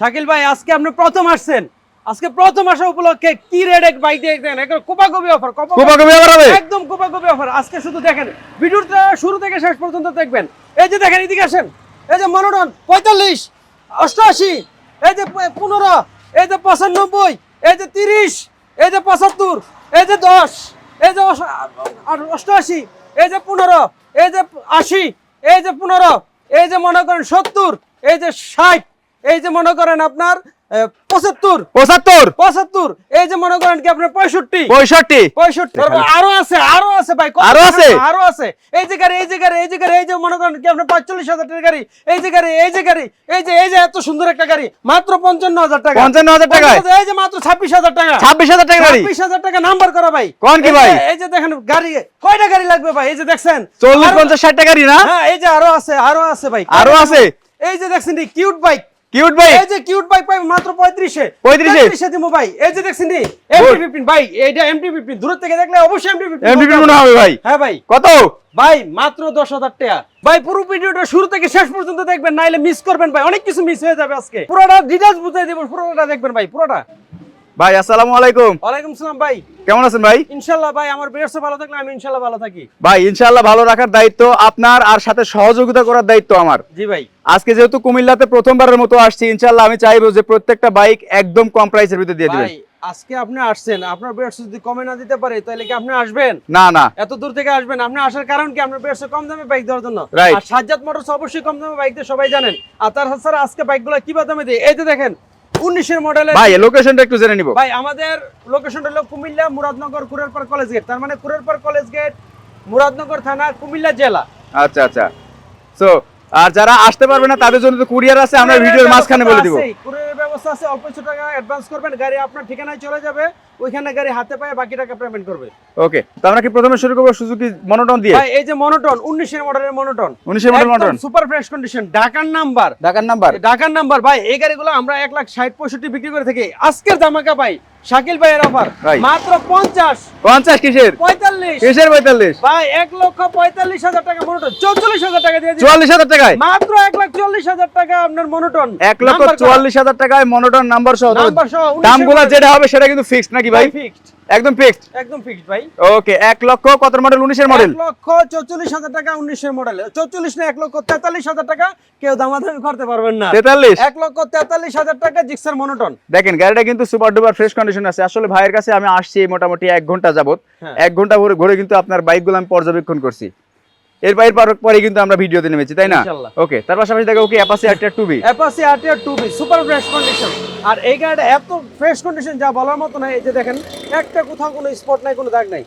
শাকিল ভাই আজকে আপনি প্রথম আসছেন আজকে প্রথম আসা উপলক্ষে কি রেড এক বাইক দেখেন একদম কোপাকপি অফার কোপাকুপি আবার হবে একদম কোপাকপি অফার আজকে শুধু দেখেন ভিডিওটা শুরু থেকে শেষ পর্যন্ত দেখবেন এই যে দেখেন এদিকে আসেন এই যে মনোরণ পঁয়তাল্লিশ অষ্টআশি এই যে পনেরো এই যে পঁচানব্বই এই যে তিরিশ এই যে পঁচাত্তর এই যে দশ এই যে অষ্টআশি এই যে পনেরো এই যে আশি এই যে পনেরো এই যে মনে করেন সত্তর এই যে ষাট এই যে মনে করেন আপনার পঁচাত্তর পঁচাত্তর পঁচাত্তর এই যে মনে করেন কি আপনার পঁয়ষট্টি পঁয়ষট্টি পঁয়ষট্টি আরও আছে আরও আছে ভাই আরও আছে? আরও আছে এই যে গাড়ি এই যে গাড়ি এই যে গাড়ি এই যে মনে করেন কি আপনার পাঁচচল্লিশ হাজার টাকার গাড়ি এই যে গাড়ি এই যে গাড়ি এই যে এই যে এত সুন্দর একটা গাড়ি মাত্র পঞ্চান্ন হাজার টাকা পঞ্চান্ন হাজার টাকা এই যে মাত্র ছাব্বিশ হাজার টাকা ছাব্বিশ হাজার টাকা ছাব্বিশ হাজার টাকা নাম্বার করা ভাই কোন কি ভাই? এই যে দেখেন গাড়ি কয়টা গাড়ি লাগবে ভাই এই যে দেখছেন চল্লিশ পঞ্চাশ ষাট টাকা গাড়ি না হ্যাঁ এই যে আরও আছে আরও আছে ভাই আরও আছে? এই যে দেখছেন কিউট বাইক কিউট ভাই। এই যে কিউট ভাই পাই মাত্র 35 এ 35 এ? 35 এ দিমু ভাই। এই যে দেখছেন নি এমটি 15 ভাই এইটা এমটি 15 দূর থেকে দেখলে অবশ্যই এমটি 15 এমডিপি মনে হবে। ভাই। হ্যাঁ ভাই। কত? ভাই মাত্র 10000 টাকা। ভাই পুরো ভিডিওটা শুরু থেকে শেষ পর্যন্ত দেখবেন নাইলে মিস করবেন ভাই। অনেক কিছু মিস হয়ে যাবে আজকে। পুরোটা ডিটেইলস বুঝাই দেব পুরোটা দেখবেন ভাই পুরোটা। ভাই আসসালামু আলাইকুম। ওয়ালাইকুম সালাম ভাই। কেমন আছেন ভাই? ইনশাআল্লাহ ভাই আমার বেরস ভালো থাকলে আমি ইনশাআল্লাহ ভালো থাকি। ভাই ইনশাআল্লাহ ভালো রাখার দায়িত্ব আপনার আর সাথে সহযোগিতা করার দায়িত্ব আমার। জি ভাই। আজকে যেহেতু কুমিল্লাতে প্রথমবারের মতো আসছি ইনশাআল্লাহ আমি চাইব যে প্রত্যেকটা বাইক একদম কম প্রাইসের ভিতরে দিয়ে দিবেন। আজকে আপনি আসছেন আপনার বেরস যদি কমে না দিতে পারে তাহলে কি আপনি আসবেন? না না। এত দূর থেকে আসবেন আপনি আসার কারণ কি? আপনার বেশ কম দামে বাইক দেওয়ার জন্য. আর সাজ্জাদ মোটরস অবশ্যই কম দামে বাইক দিয়ে সবাই জানেন। আর তাছাড়া আজকে বাইকগুলো কি দামে দিয়ে? এই যে দেখেন উনিশের মডেলের ভাই লোকেশনটা একটু জেনে নিব। ভাই আমাদের লোকেশনটা হলো কুমিল্লা মুরাদনগর কুরেরপাড় কলেজ গেট। তার মানে কুরেরপাড় কলেজ গেট মুরাদনগর থানা কুমিল্লা জেলা। আচ্ছা আচ্ছা। সো আর যারা আসতে পারবে না তাদের জন্য তো কুরিয়ার আছে আমরা ভিডিওর মাঝখানে বলে দিব। ব্যবস্থা আছে অল্প কিছু টাকা অ্যাডভান্স করবেন গাড়ি আপনার ঠিকানায় চলে যাবে ওইখানে গাড়ি হাতে পায়ে বাকি টাকা পেমেন্ট করবে। ওকে তো আমরা কি প্রথমে শুরু করব সুজুকি মনোটন দিয়ে? ভাই এই যে মনোটন উনিশের মডেলের মনোটন 19 এর model monotone super fresh condition ঢাকার নাম্বার ঢাকার নাম্বার ঢাকার নাম্বার ভাই এই গাড়িগুলো আমরা এক লাখ ষাট পঁয়ষট্টি বিক্রি করে থাকি। আজকের জামাকা ভাই শাকিল ভাইয়ের অফার মাত্র পঞ্চাশ। পঞ্চাশ কিসের? পঁয়তাল্লিশ। কিসের পঁয়তাল্লিশ? ভাই এক লক্ষ পঁয়তাল্লিশ হাজার টাকা মনোটন চৌচল্লিশ হাজার টাকা দিয়ে দিন চুয়াল্লিশ হাজার টাকায়? মাত্র এক লাখ চল্লিশ হাজার টাকা আপনার মনোটন এক লক্ষ চুয়াল্লিশ হাজার টাকায় মনোটন নাম্বার সহ তবে নাম্বার সহ দামগুলো যেটা হবে সেটা কিন্তু ফিক্সড নাকি ভাই? ফিক্সড একদম ফিক্সড একদম ফিক্সড ভাই। ওকে এক লক্ষ কত মডেল উনিশের মডেল এক লক্ষ চৌচল্লিশ হাজার টাকা উনিশের মডেল চৌচল্লিশ না এক লক্ষ তেতাল্লিশ হাজার টাকা কেউ দামাদামি করতে পারবেন না। তেতাল্লিশ? এক লক্ষ তেতাল্লিশ হাজার টাকা জিক্সার মনোটন দেখেন গাড়িটা কিন্তু সুপার ডুপার ফ্রেশ কন্ডিশন আছে। আসলে ভাইয়ের কাছে আমি আসছি মোটামুটি এক ঘণ্টা যাবত হ্যাঁ। এক ঘণ্টা ঘুরে ঘুরে কিন্তু আপনার বাইকগুলো আমি পর্যবেক্ষণ করছি। এর বাইরে পরে কিন্তু আমরা ভিডিও ভিডিওতে নেমেছি তাই না? ওকে তার পাশাপাশি দেখো okay Apache RTR two B Apache RTR two B super fresh condition আর এই গাড়িটা এত ফ্রেশ কন্ডিশন যা বলার মতো না এই যে দেখেন একটা কোথাও কোনো স্পট নাই কোনো দাগ নাই।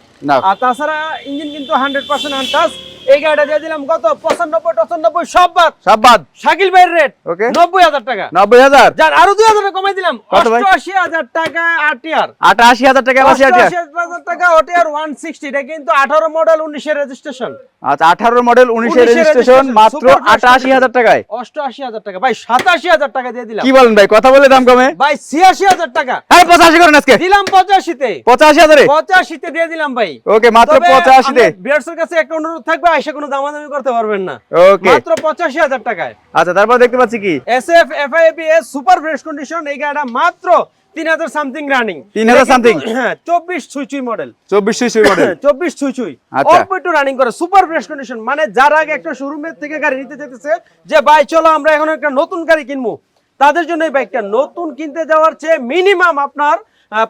আর তাছাড়া ইঞ্জিন কিন্তু হান্ড্রেড পার্সেন্ট আনটাস এই গাড়িটা দিয়ে দিলাম কত? পঁচানব্বই টচানব্বই সব বাদ। সব বাদ। শাকিল ভাইয়ের রেট ওকে। নব্বই হাজার টাকা। নব্বই হাজার। যার আরও দুই হাজার কমাই দিলাম? অষ্টআশি হাজার টাকা আরটিআর আটাশি হাজার টাকা আরটিআর হাজার টাকা ওটিআর ওয়ান সিক্সটি এটা কিন্তু আঠারো মডেল উনিশের রেজিস্ট্রেশন আচ্ছা আঠারো মডেল উনিশের 19 রেজিস্ট্রেশন মাত্র আটাশি হাজার টাকায়। অষ্টআশি হাজার টাকা। ভাই সাতাশি হাজার টাকা দিয়ে দিলাম। কি বলেন ভাই? কথা বলে দাম কমে ভাই ছিয়াশি হাজার টাকা। আরে পঁচাশি করেন আজকে। দিলাম পঁচাশিতে। পঁচাশি হাজারে? পঁচাশিতে দিয়ে দিলাম ভাই। ওকে মাত্র পঁচাশিতে। বিয়ার্সের কাছে একটা অনুরোধ থাকবে আইসা কোনো দামাদামি করতে পারবেন না। ওকে। মাত্র পঁচাশি হাজার টাকায়। আচ্ছা তারপর দেখতে পাচ্ছি কি? S F F I B S super fresh condition এই গাড়িটা মাত্র তিন হাজার সামথিং রানিং। 3,000 something? হ্যাঁ চব্বিশ ছুঁই ছুঁই মডেল। চব্বিশ সুই মডেল। চব্বিশ ছুঁই ছুঁই। আচ্ছা। অল্প একটু রানিং করে সুপার ফ্রেশ কন্ডিশন। মানে যার আগে একটা শোরুমের থেকে গাড়ি নিতে যেতেছে যে ভাই চলো আমরা এখন একটা নতুন গাড়ি কিনবো। তাদের জন্য এই বাইকটা নতুন কিনতে যাওয়ার চেয়ে মিনিমাম আপনার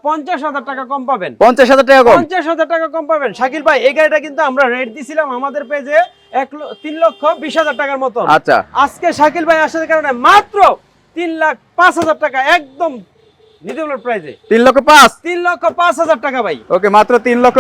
পঞ্চাশ হাজার টাকা কম পাবেন। পঞ্চাশ হাজার টাকা পঞ্চাশ হাজার টাকা কম পাবেন। শাকিল ভাই এই গাড়িটা কিন্তু আমরা রেট দিছিলাম আমাদের পেজে এক তিন লক্ষ বিশ হাজার টাকার মতো আচ্ছা। আজকে শাকিল ভাই আসার কারণে মাত্র তিন লাখ পাঁচ হাজার টাকা একদম রিজনেবল প্রাইসে লক্ষ টাকা ভাই। ওকে মাত্র লক্ষ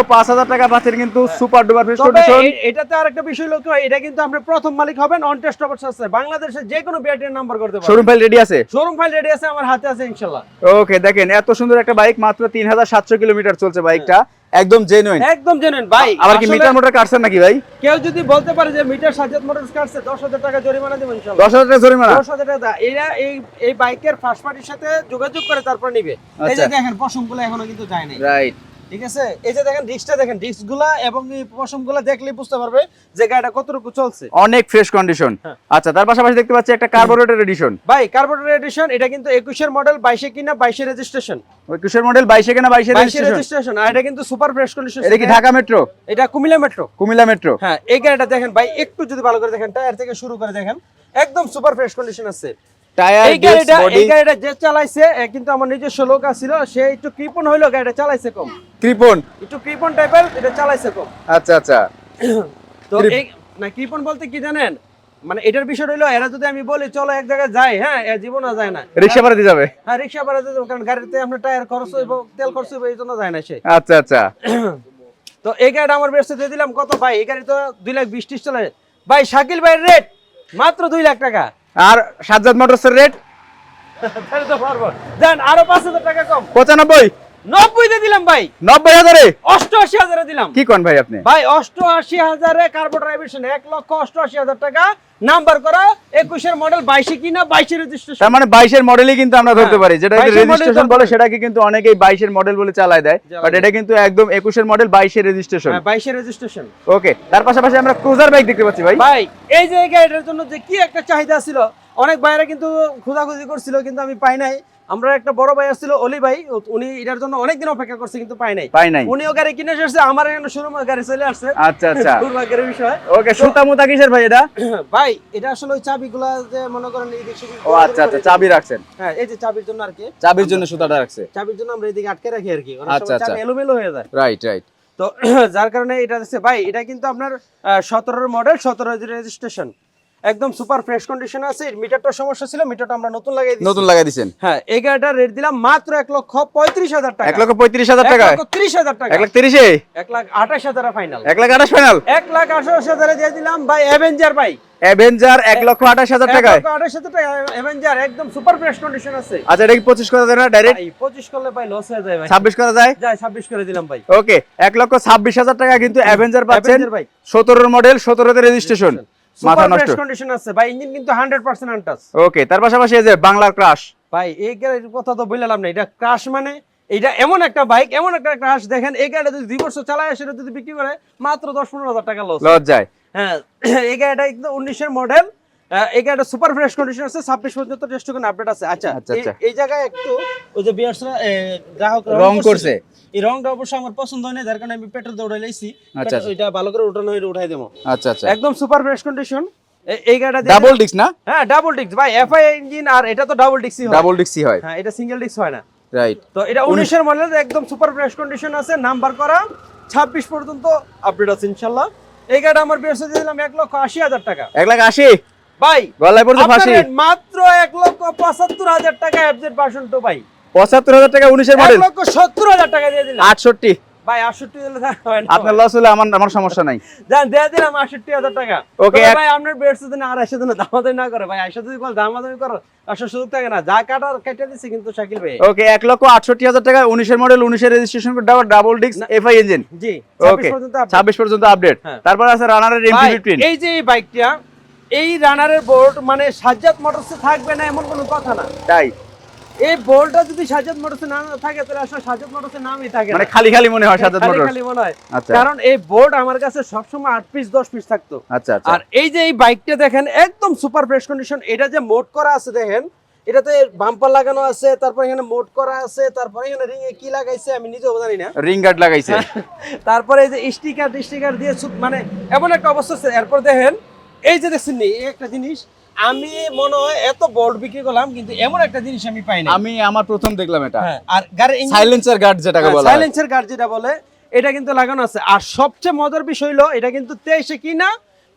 টাকা কিন্তু সুপার ডুপার ফ্রেশ তবে কন্ডিশন এ- এটাতে আরেকটা বিষয় লক্ষ্য এটা কিন্তু প্রথম মালিক হবেন অন টেস্ট অফার আছে। বাংলাদেশের যে কোনো বিআরটির নাম্বার করতে পারবেন। শোরুম ফাইল রেডি আছে? শোরুম ফাইল রেডি আছে আমার হাতে আছে ইনশাআল্লাহ ওকে দেখেন এত সুন্দর একটা বাইক মাত্র তিন হাজার সাতশো কিলোমিটার চলছে বাইকটা একদম জেনুইন একদম জেনুইন ভাই। আবার কি মিটার মোটর কাটছেন নাকি ভাই? কেউ যদি বলতে পারে যে মিটার সাজাত মোটর কাটছে দশ হাজার টাকা জরিমানা দেব ইনশাআল্লাহ দশ হাজার টাকা জরিমানা? দশ হাজার টাকা। এরা এই এই বাইকের ফার্স্ট পার্টির সাথে যোগাযোগ করে তারপর নেবে। এই যে আচ্ছা। দেখেন পশমগুলো এখনও কিন্তু যায় নাই। রাইট ঠিক আছে? এই যে দেখেন ডিস্কটা দেখেন ডিস্কগুলা এবং এই পশমগুলা দেখলেই বুঝতে পারবে যে গাড়িটা কতটুকু চলছে। অনেক ফ্রেশ কন্ডিশন হ্যাঁ। আচ্ছা তার পাশাপাশি দেখতে পাচ্ছি একটা কার্বোরেটর এডিশন ভাই কার্বোরেটর এডিশন এটা কিন্তু একুশের মডেল বাইশে কিনা বাইশে রেজিস্ট্রেশন ওই কিশোর মডেল বাইশে কেনা বাইশে বাইশে রেজিস্ট্রেশন রেজিস্ট্রেশন আর এটা কিন্তু সুপার ফ্রেশ কন্ডিশন এটা কি ঢাকা মেট্রো এটা কুমিল্লা মেট্রো কুমিল্লা মেট্রো হ্যাঁ এই গাড়িটা দেখেন ভাই একটু যদি ভালো করে দেখেন টায়ার থেকে শুরু করে দেখেন একদম সুপার ফ্রেশ কন্ডিশন আছে। টায়ার এই গাড়িটা এই গাড়িটা যে চালাইছে কিন্তু আমার নিজস্ব লোক আছিল সে একটু কৃপণ হইল গাড়িটা চালাইছে কম। কৃপন একটু কৃপণ টাইপের এটা চালাইছে কম। আচ্ছা আচ্ছা। তো এই না কৃপণ বলতে কি জানেন? মানে এটার বিষয় হইল এরা যদি আমি বলি চলো এক জায়গায় যাই হ্যাঁ জীবন যায় না। রিক্সা ভাড়া দিয়ে যাবে? হ্যাঁ রিক্সা ভাড়া দিতে হবে, কারণ গাড়িতে আপনার টায়ার খরচ হইব তেল খরচ হইব এই জন্য যায় না সে। আচ্ছা আচ্ছা। তো এই গাড়িটা আমার বেসে দিয়ে দিলাম কত? ভাই এই গাড়ি তো দুই লাখ বিশ ত্রিশ চলে। ভাই শাকিল ভাইয়ের রেট মাত্র দুই লাখ টাকা। আর সাজ্জাদ মোটরসের রেট দেন আরও পাঁচ হাজার টাকা কম। পঁচানব্বই? নব্বইতে দিলাম ভাই। নব্বই হাজারে? অষ্টআশি হাজারে দিলাম। কি কোন ভাই আপনি? ভাই অষ্টআশি হাজারে কার্বন ড্রাইভেশন এক লক্ষ অষ্টআশি হাজার টাকা। নাম্বার করা একুশের মডেল বাইশে কিনা বাইশে রেজিস্ট্রেশন তার মানে বাইশের মডেলই কিন্তু আমরা ধরতে হ্যাঁ, পারি। যেটা 22 এর model রেজিস্ট্রেশন বলে সেটাকে কিন্তু অনেকেই বাইশের মডেল বলে চালায় দেয়। বাট এটা কিন্তু একদম একুশের মডেল বাইশের রেজিস্ট্রেশন বাইশের বাইশে রেজিস্ট্রেশন ওকে তার পাশাপাশি আমরা ক্রুজার বাইক দেখতে পাচ্ছি ভাই। ভাই এই যে এটার জন্য যে কি একটা চাহিদা ছিল অনেক ভাইরা কিন্তু খোঁজাখুঁজি করছিল কিন্তু আমি পাই নাই। আমরা একটা বড় ভাই আসছিল অলি ভাই উনি এটার জন্য অনেকদিন অপেক্ষা করছে কিন্তু পাই নাই। পাই নাই। উনিও গাড়ি কিনে এসে আমার এখানে শোরুমে গাড়ি চলে আসছে। আচ্ছা আচ্ছা। দুর্ভাগ্যের বিষয়। ওকে সুতা মুতা কিসের ভাই এটা? ভাই এটা আসলে ওই চাবিগুলা যে মনে করেন এদিক সেদিক ও আচ্ছা আচ্ছা চাবি রাখছেন। হ্যাঁ এই যে চাবির জন্য আর কি। চাবির জন্য সুতাটা রাখছে। চাবির জন্য আমরা এদিকে আটকে রাখি আর কি। আচ্ছা, আচ্ছা। এলোমেলো হয়ে যায়। রাইট রাইট তো যার কারণে এটা হচ্ছে ভাই এটা কিন্তু আপনার সতেরোর মডেল সতেরো রেজিস্ট্রেশন একদম সুপার ফ্রেশ কন্ডিশন আছে। মিটারটা সমস্যা ছিল মিটারটা আমরা নতুন লাগাই দিয়েছি। নতুন লাগাই দিছেন হ্যাঁ এই গাড়িটার রেট দিলাম মাত্র এক লক্ষ পঁয়ত্রিশ হাজার টাকা। এক লক্ষ পঁয়ত্রিশ হাজার টাকা? এক লক্ষ ত্রিশ হাজার টাকা। এক লাখ তিরিশে? এক লাখ আঠাশ হাজার ফাইনাল এক লাখ আঠাশ ফাইনাল এক লাখ আঠাশ হাজারে দিয়ে দিলাম ভাই অ্যাভেঞ্জার ভাই অ্যাভেঞ্জার এক লক্ষ আঠাশ হাজার এক টাকায়? লক্ষ আঠাশ হাজার টাকা অ্যাভেঞ্জার একদম সুপার ফ্রেশ কন্ডিশন আছে। আচ্ছা এটা কি পঁচিশ করা যায় না ডাইরেক্ট ভাই পঁচিশ করলে ভাই লস হয়ে যায় ভাই। ছাব্বিশ করা যায় যাই ছাব্বিশ করে দিলাম ভাই। ওকে এক লক্ষ ছাব্বিশ হাজার টাকা কিন্তু অ্যাভেঞ্জার পাচ্ছেন। Avenger ভাই সতেরোর মডেল সতেরোতে রেজিস্ট্রেশন মাথা নষ্ট। কন্ডিশন আছে। ভাই ইঞ্জিন কিন্তু হান্ড্রেড পার্সেন্ট আনটাস ওকে তার পাশাপাশি এই যে বাংলার ক্রাশ ভাই এই গাড়ির কথা তো বললাম না এটা ক্রাশ মানে এটা এমন একটা বাইক এমন একটা ক্রাশ দেখেন এই গাড়িটা যদি দুই বছর চালায় সেটা যদি বিক্রি করে মাত্র দশ পনেরো হাজার টাকা লস লজ্জায়। হ্যাঁ এই গাড়িটা একদম উনিশের মডেল এই গাড়িটা সুপার ফ্রেশ কন্ডিশন আছে। ছাব্বিশ পর্যন্ত টেস্ট আপডেট আছে। আচ্ছা আচ্ছা, এই- আচ্ছা। এই জায়গায় একটু ওই যে বিয়ার্সরা গ্রাহক রং করছে। এই রংটা অবশ্য আমার পছন্দ হয় না যার কারণে আমি পেট্রোল দৌড়াই লাইছি। আচ্ছা, আচ্ছা। ওইটা ভালো করে উঠানো উঠাই দেবো। আচ্ছা আচ্ছা। একদম সুপার ফ্রেশ কন্ডিশন এই গাড়িটা ডাবল ডিস্ক না? হ্যাঁ ডাবল ডিস্ক ভাই এফআই ইঞ্জিন আর এটা তো ডাবল হয়। ডাবল হয়। হ্যাঁ এটা সিঙ্গেল ডিস্ক হয় না। রাইট তো এটা উনিশের মডেল একদম সুপার ফ্রেশ কন্ডিশন আছে। নাম্বার করা ছাব্বিশ পর্যন্ত আপডেট আছে ইনশাল্লাহ। এই গাড়িটা আমার বেরসে দিলাম এক লক্ষ আশি হাজার টাকা। এক লাখ আশি? ভাই গলায় পড়ছে ফাঁসি? মাত্র এক লক্ষ পঁচাত্তর হাজার টাকা এফজেড ভার্সন টু ভাই। পঁচাত্তর হাজার টাকা উনিশের মডেল সত্তর হাজার টাকা দিয়ে দিলাম। আটষট্টি। ভাই আটষট্টি দিলে তা না। আপনার লস হলে আমার আমার সমস্যা নাই। যান দিয়ে দিলাম আটষট্টি হাজার টাকা। Okay, ভাই আপনার বেরসে দিন আড়াইশো দিন দামাদামি না করে। ভাই আড়াইশো যদি বল দামাদামি করো আসার সুযোগ থাকে না। যা কাটার কেটে দিচ্ছে কিন্তু শাকিল ভাই। ওকে এক লক্ষ আটষট্টি হাজার টাকা উনিশের মডেল উনিশের registration double double disc FI engine জি ওকে 26 পর্যন্ত update। ছাব্বিশ পর্যন্ত আপডেট হ্যাঁ। তারপর আছে রানারের এমপি ফিফটিন এই যে বাইকটা এই রানারের বোর্ড মানে সাজ্জাদ মোটরসে থাকবে না এমন কোনো কথা না। তাই। এই বোর্ডটা যদি সাজ্জাদ মোটরসে না থাকে তাহলে আসলে সাজ্জাদ মোটরসের নামই থাকে মানে খালি খালি মনে হয় সাজাদ খালি মোটর খালি মনে হয়। আচ্ছা। কারণ এই বোর্ড আমার কাছে সবসময় আট পিস দশ পিস থাকতো। আচ্ছা আচ্ছা। আর এই যে এই বাইকটা দেখেন একদম সুপার ফ্রেশ কন্ডিশন। এটা যে মোড করা আছে দেখেন এটাতে বাম্পার লাগানো আছে তারপর এখানে মোড করা আছে তারপর এখানে রিং এ কি লাগাইছে আমি নিজেও জানি না। রিং গার্ড লাগাইছে। তারপরে এই যে স্টিকার স্টিকার দিয়ে মানে এমন একটা অবস্থা এরপর দেখেন এই যে দেখছেন একটা জিনিস আমি মনে হয় এত বোল্ড বিক্রি করলাম কিন্তু এমন একটা জিনিস আমি পাই না আমি আমার প্রথম দেখলাম এটা। হ্যাঁ, আর গাড়ির সাইলেন্সার গার্ড যেটাকে বলা হয়। সাইলেন্সার গার্ড যেটা বলে এটা কিন্তু লাগানো আছে। আর সবচেয়ে মজার বিষয় হলো এটা কিন্তু তেইশে কিনা